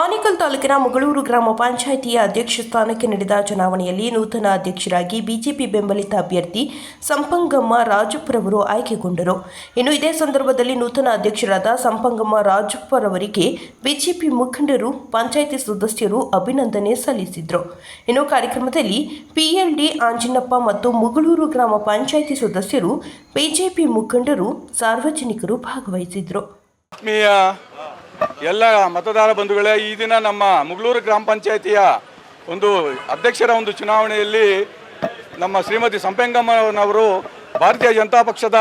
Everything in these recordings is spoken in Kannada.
ಆನೇಕಲ್ ತಾಲೂಕಿನ ಮಗಳೂರು ಗ್ರಾಮ ಪಂಚಾಯಿತಿಯ ಅಧ್ಯಕ್ಷ ಸ್ಥಾನಕ್ಕೆ ನಡೆದ ಚುನಾವಣೆಯಲ್ಲಿ ನೂತನ ಅಧ್ಯಕ್ಷರಾಗಿ ಬಿಜೆಪಿ ಬೆಂಬಲಿತ ಅಭ್ಯರ್ಥಿ ಸಂಪಂಗಮ್ಮ ರಾಜಪ್ಪರವರು ಆಯ್ಕೆಗೊಂಡರು. ಇನ್ನು ಇದೇ ಸಂದರ್ಭದಲ್ಲಿ ನೂತನ ಅಧ್ಯಕ್ಷರಾದ ಸಂಪಂಗಮ್ಮ ರಾಜಪ್ಪರವರಿಗೆ ಬಿಜೆಪಿ ಮುಖಂಡರು, ಪಂಚಾಯಿತಿ ಸದಸ್ಯರು ಅಭಿನಂದನೆ ಸಲ್ಲಿಸಿದರು. ಇನ್ನು ಕಾರ್ಯಕ್ರಮದಲ್ಲಿ ಪಿಎಲ್ಡಿ ಆಂಜಿನಪ್ಪ ಮತ್ತು ಮುಗಳೂರು ಗ್ರಾಮ ಪಂಚಾಯಿತಿ ಸದಸ್ಯರು, ಬಿಜೆಪಿ ಮುಖಂಡರು, ಸಾರ್ವಜನಿಕರು ಭಾಗವಹಿಸಿದರು. ಎಲ್ಲ ಮತದಾರ ಬಂಧುಗಳೇ, ಈ ದಿನ ನಮ್ಮ ಮುಗಳೂರು ಗ್ರಾಮ ಪಂಚಾಯಿತಿಯ ಒಂದು ಅಧ್ಯಕ್ಷರ ಒಂದು ಚುನಾವಣೆಯಲ್ಲಿ ನಮ್ಮ ಶ್ರೀಮತಿ ಸಂಪೆಂಗಮ್ಮನವರು ಭಾರತೀಯ ಜನತಾ ಪಕ್ಷದ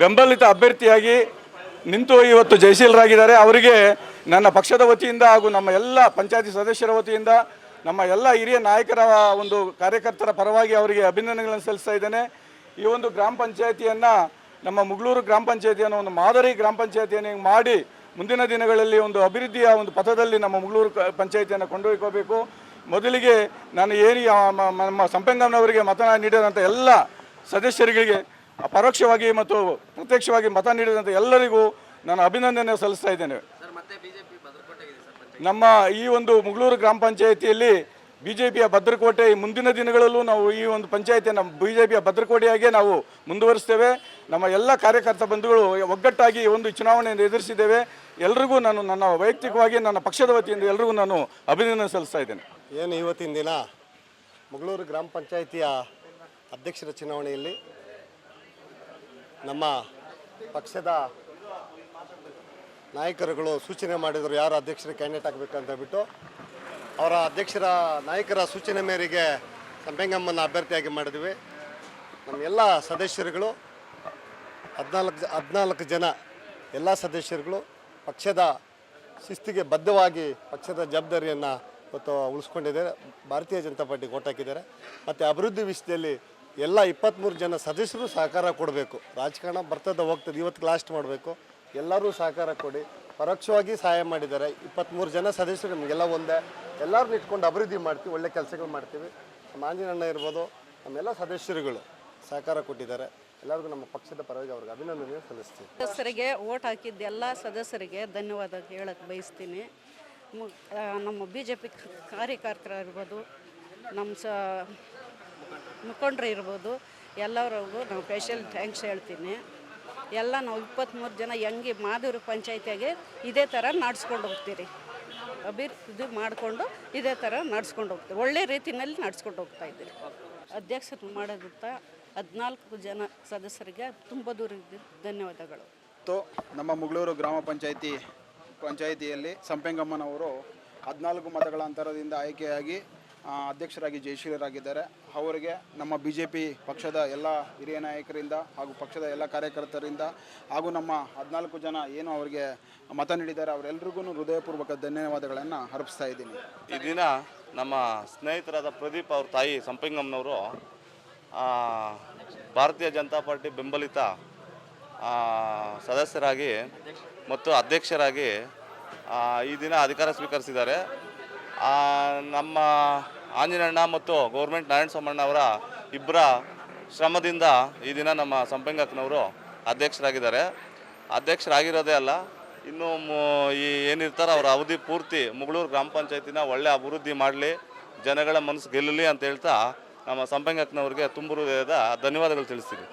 ಬೆಂಬಲಿತ ಅಭ್ಯರ್ಥಿಯಾಗಿ ನಿಂತು ಇವತ್ತು ಜಯಶೀಲರಾಗಿದ್ದಾರೆ. ಅವರಿಗೆ ನನ್ನ ಪಕ್ಷದ ವತಿಯಿಂದ ಹಾಗೂ ನಮ್ಮ ಎಲ್ಲ ಪಂಚಾಯತಿ ಸದಸ್ಯರ ವತಿಯಿಂದ, ನಮ್ಮ ಎಲ್ಲ ಹಿರಿಯ ನಾಯಕರ ಒಂದು ಕಾರ್ಯಕರ್ತರ ಪರವಾಗಿ ಅವರಿಗೆ ಅಭಿನಂದನೆಗಳನ್ನು ಸಲ್ಲಿಸ್ತಾ ಇದ್ದೇನೆ. ಈ ಒಂದು ಗ್ರಾಮ ಪಂಚಾಯತಿಯನ್ನು, ನಮ್ಮ ಮುಗಳೂರು ಗ್ರಾಮ ಪಂಚಾಯತಿಯನ್ನು ಒಂದು ಮಾದರಿ ಗ್ರಾಮ ಪಂಚಾಯತಿಯನ್ನು ಮಾಡಿ ಮುಂದಿನ ದಿನಗಳಲ್ಲಿ ಒಂದು ಅಭಿವೃದ್ಧಿಯ ಒಂದು ಪಥದಲ್ಲಿ ನಮ್ಮ ಮುಗಳೂರು ಪಂಚಾಯಿತಿಯನ್ನು ಕೊಂಡೊಯ್ಕೋಬೇಕು. ಮೊದಲಿಗೆ ನಾನು ಏನು ನಮ್ಮ ಸಂಪಂಗಮ್ನವರಿಗೆ ಮತ ನೀಡಿದಂಥ ಎಲ್ಲ ಸದಸ್ಯರಿಗೆ ಪರೋಕ್ಷವಾಗಿ ಮತ್ತು ಪ್ರತ್ಯಕ್ಷವಾಗಿ ಮತ ನೀಡಿದಂಥ ಎಲ್ಲರಿಗೂ ನಾನು ಅಭಿನಂದನೆ ಸಲ್ಲಿಸ್ತಾ ಇದ್ದೇನೆ. ನಮ್ಮ ಈ ಒಂದು ಮುಗಳೂರು ಗ್ರಾಮ ಪಂಚಾಯಿತಿಯಲ್ಲಿ ಬಿ ಜೆ ಪಿಯ ಭದ್ರಕೋಟೆ ಮುಂದಿನ ದಿನಗಳಲ್ಲೂ ನಾವು ಈ ಒಂದು ಪಂಚಾಯಿತಿಯನ್ನು ಬಿ ಜೆ ಪಿಯ ಭದ್ರಕೋಟೆಯಾಗೆ ನಾವು ಮುಂದುವರಿಸ್ತೇವೆ. ನಮ್ಮ ಎಲ್ಲ ಕಾರ್ಯಕರ್ತ ಬಂಧುಗಳು ಒಗ್ಗಟ್ಟಾಗಿ ಒಂದು ಚುನಾವಣೆಯನ್ನು ಎದುರಿಸಿದ್ದೇವೆ. ಎಲ್ರಿಗೂ ನಾನು ನನ್ನ ವೈಯಕ್ತಿಕವಾಗಿ ನನ್ನ ಪಕ್ಷದ ವತಿಯಿಂದ ಎಲ್ರಿಗೂ ನಾನು ಅಭಿನಂದನೆ ಸಲ್ಲಿಸ್ತಾ ಇದ್ದೇನೆ. ಏನು ಇವತ್ತಿನ ದಿನ? ಮುಗಳೂರು ಗ್ರಾಮ ಪಂಚಾಯಿತಿಯ ಅಧ್ಯಕ್ಷರ ಚುನಾವಣೆಯಲ್ಲಿ ನಮ್ಮ ಪಕ್ಷದ ನಾಯಕರುಗಳು ಸೂಚನೆ ಮಾಡಿದರು ಯಾರು ಅಧ್ಯಕ್ಷರ ಕ್ಯಾಂಡಿಡೇಟ್ ಆಗಬೇಕಂತ ಬಿಟ್ಟು ಅವರ ಅಧ್ಯಕ್ಷರ ನಾಯಕರ ಸೂಚನೆ ಮೇರೆಗೆ ಸಂಪೆಂಗಮ್ಮನ ಅಭ್ಯರ್ಥಿಯಾಗಿ ಮಾಡಿದ್ವಿ. ನಮ್ಮ ಎಲ್ಲ ಸದಸ್ಯರುಗಳು, ಹದಿನಾಲ್ಕು ಹದಿನಾಲ್ಕು ಜನ ಎಲ್ಲ ಸದಸ್ಯರುಗಳು ಪಕ್ಷದ ಶಿಸ್ತಿಗೆ ಬದ್ಧವಾಗಿ ಪಕ್ಷದ ಜವಾಬ್ದಾರಿಯನ್ನು ಇವತ್ತು ಉಳಿಸ್ಕೊಂಡಿದ್ದಾರೆ. ಭಾರತೀಯ ಜನತಾ ಪಾರ್ಟಿಗೆ ಓಟ್ ಹಾಕಿದ್ದಾರೆ. ಮತ್ತು ಅಭಿವೃದ್ಧಿ ವಿಷಯದಲ್ಲಿ ಎಲ್ಲ ಇಪ್ಪತ್ತ್ಮೂರು ಜನ ಸದಸ್ಯರು ಸಹಕಾರ ಕೊಡಬೇಕು. ರಾಜಕಾರಣ ಬರ್ತದೆ, ಹೋಗ್ತದೆ, ಇವತ್ತು ಲಾಸ್ಟ್ ಮಾಡಬೇಕು. ಎಲ್ಲರೂ ಸಹಕಾರ ಕೊಡಿ. ಪರೋಕ್ಷವಾಗಿ ಸಹಾಯ ಮಾಡಿದ್ದಾರೆ. ಇಪ್ಪತ್ತ್ಮೂರು ಜನ ಸದಸ್ಯರು ನಮಗೆಲ್ಲ ಒಂದೇ. ಎಲ್ಲರನ್ನ ಇಟ್ಕೊಂಡು ಅಭಿವೃದ್ಧಿ ಮಾಡ್ತೀವಿ, ಒಳ್ಳೆ ಕೆಲಸಗಳು ಮಾಡ್ತೀವಿ. ನಮ್ಮ ಆಂಜನಣ್ಣ ಇರ್ಬೋದು, ನಮ್ಮೆಲ್ಲ ಸದಸ್ಯರುಗಳು ಸಹಕಾರ ಕೊಟ್ಟಿದ್ದಾರೆ. ಎಲ್ಲರಿಗೂ ನಮ್ಮ ಪಕ್ಷದ ಪರವಾಗಿ ಅವ್ರಿಗೆ ಅಭಿನಂದನೆ ಸಲ್ಲಿಸ್ತೀವಿ. ಸದಸ್ಯರಿಗೆ ಓಟ್ ಹಾಕಿದ್ದ ಎಲ್ಲ ಸದಸ್ಯರಿಗೆ ಧನ್ಯವಾದ ಹೇಳಕ್ಕೆ ಬಯಸ್ತೀನಿ. ನಮ್ಮ ಬಿ ಜೆ ಪಿ ಕಾರ್ಯಕರ್ತರಿರ್ಬೋದು ನಮ್ಮ ಸ, ಮುಖಂಡರು ಇರ್ಬೋದು ಎಲ್ಲರಿಗೂ ನಾವು ಸ್ಪೆಷಲ್ ಥ್ಯಾಂಕ್ಸ್ ಹೇಳ್ತೀನಿ. ಎಲ್ಲ ನಾವು ಇಪ್ಪತ್ತ್ಮೂರು ಜನ ಹೆಂಗೆ ಮಾದೂರು ಪಂಚಾಯತಿಯಾಗೆ ಇದೇ ಥರ ನಡ್ಸ್ಕೊಂಡು ಹೋಗ್ತೀರಿ. ಅಭಿವೃದ್ಧಿ ಮಾಡಿಕೊಂಡು ಇದೇ ಥರ ನಡ್ಸ್ಕೊಂಡು ಹೋಗ್ತೀವಿ ಒಳ್ಳೆ ರೀತಿಯಲ್ಲಿ ನಡ್ಸ್ಕೊಂಡು ಹೋಗ್ತಾ ಇದ್ದೀರಿ. ಅಧ್ಯಕ್ಷರು ಮಾಡೋದಂತ ಹದಿನಾಲ್ಕು ಜನ ಸದಸ್ಯರಿಗೆ ತುಂಬ ದೂರ ಧನ್ಯವಾದಗಳು. ಮತ್ತು ನಮ್ಮ ಮುಗಳೂರು ಗ್ರಾಮ ಪಂಚಾಯಿತಿ, ಪಂಚಾಯಿತಿಯಲ್ಲಿ ಸಂಪೆಂಗಮ್ಮನವರು ಹದಿನಾಲ್ಕು ಮತಗಳ ಅಂತರದಿಂದ ಆಯ್ಕೆಯಾಗಿ ಅಧ್ಯಕ್ಷರಾಗಿ ಜಯಶೀಲರಾಗಿದ್ದಾರೆ. ಅವರಿಗೆ ನಮ್ಮ ಬಿ ಜೆ ಪಿ ಪಕ್ಷದ ಎಲ್ಲ ಹಿರಿಯ ನಾಯಕರಿಂದ ಹಾಗೂ ಪಕ್ಷದ ಎಲ್ಲ ಕಾರ್ಯಕರ್ತರಿಂದ ಹಾಗೂ ನಮ್ಮ ಹದಿನಾಲ್ಕು ಜನ ಏನು ಅವರಿಗೆ ಮತ ನೀಡಿದ್ದಾರೆ ಅವರೆಲ್ಲರಿಗೂ ಹೃದಯಪೂರ್ವಕ ಧನ್ಯವಾದಗಳನ್ನು ಅರ್ಪಿಸ್ತಾ ಇದ್ದೀನಿ. ಈ ದಿನ ನಮ್ಮ ಸ್ನೇಹಿತರಾದ ಪ್ರದೀಪ್ ಅವ್ರ ತಾಯಿ ಸಂಪಿಂಗಮ್ಮನವರು ಭಾರತೀಯ ಜನತಾ ಪಾರ್ಟಿ ಬೆಂಬಲಿತ ಸದಸ್ಯರಾಗಿ ಮತ್ತು ಅಧ್ಯಕ್ಷರಾಗಿ ಈ ದಿನ ಅಧಿಕಾರ ಸ್ವೀಕರಿಸಿದ್ದಾರೆ. ನಮ್ಮ ಆಂಜನಣ್ಣ ಮತ್ತು ಗೌರ್ಮೆಂಟ್ ನಾರಾಯಣ ಸೋಮಣ್ಣ ಅವರ ಇಬ್ಬರ ಶ್ರಮದಿಂದ ಈ ದಿನ ನಮ್ಮ ಸಂಪಂಗಕ್ಕನವರು ಅಧ್ಯಕ್ಷರಾಗಿದ್ದಾರೆ. ಅಧ್ಯಕ್ಷರಾಗಿರೋದೇ ಅಲ್ಲ, ಇನ್ನೂ ಈ ಏನಿರ್ತಾರೋ ಅವರ ಅವಧಿ ಪೂರ್ತಿ ಮುಗಳೂರು ಗ್ರಾಮ ಪಂಚಾಯತಿನ ಒಳ್ಳೆ ಅಭಿವೃದ್ಧಿ ಮಾಡಲಿ, ಜನಗಳ ಮನಸ್ಸು ಗೆಲ್ಲಲಿ ಅಂತ ಹೇಳ್ತಾ ನಮ್ಮ ಸಂಪಂಗಕ್ಕನವ್ರಿಗೆ ತುಂಬ ಹೃದಯದ ಧನ್ಯವಾದಗಳು ತಿಳಿಸ್ತೀನಿ.